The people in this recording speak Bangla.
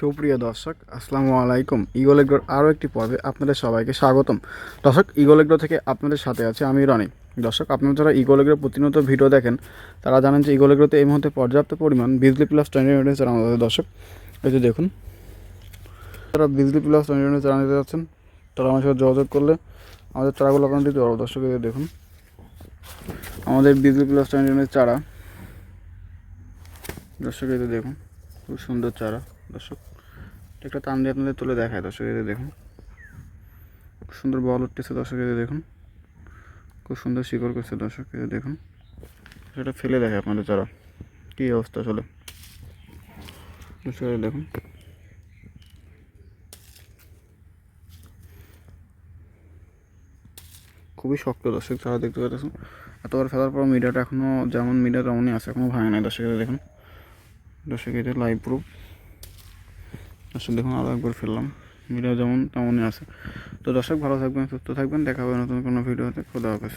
সুপ্রিয় দর্শক, আসসালামু আলাইকুম। ইগল এগ্রোর আরও একটি পর্বে আপনাদের সবাইকে স্বাগতম। দর্শক, ইগল এগ্রো থেকে আপনাদের সাথে আছে আমি রনি। দর্শক, আপনারা যারা ইগল এগ্রো প্রতিনিয়ত ভিডিও দেখেন, তারা জানেন যে ইগল এগ্রোতে এই মুহূর্তে পর্যাপ্ত পরিমাণ বিজলি প্লাস টোয়েন্টি ইউনিট আমাদের দর্শক, এই যে দেখুন, যারা বিজলি প্লাস টোয়েন্টি ইউনিট চারা নিতে যাচ্ছেন, তারা আমার সাথে যোগাযোগ করলে আমাদের চারাগুলো আপনারা দিতে পারব। দর্শক দেখুন, আমাদের বিজলি প্লাস টোয়েন্টি ইউনিট চারা। দর্শক দেখুন খুব সুন্দর চারা, দর্শক। একটা টান দিয়ে আপনাদের তুলে দেখায়, দর্শক যে দেখুন। খুব সুন্দর বল উঠতেছে, দর্শক যে দেখুন। খুব সুন্দর শিকড় করছে, দর্শক যে দেখুন। সেটা ফেলে দেখে আপনাদের চারা। কী অবস্থা চলে দর্শক দেখুন। খুবই শক্ত, দর্শক, চারা দেখতে পাচ্ছেন। এতবার ফেলার পর মিডিয়াটা এখনও যেমন মিডিয়া তেমনই আছে এখনও ভাঙে নাই, দর্শক দেখুন। দর্শক, এটা লাইভ প্রুফ দর্শক, দেখুন আরও একবার ফেললাম। ভিডিও যেমন তেমনই আছে। তো দর্শক, ভালো থাকবেন, সুস্থ থাকবেন। দেখা হবে নতুন কোনো ভিডিওতে খোদা হাফেজ।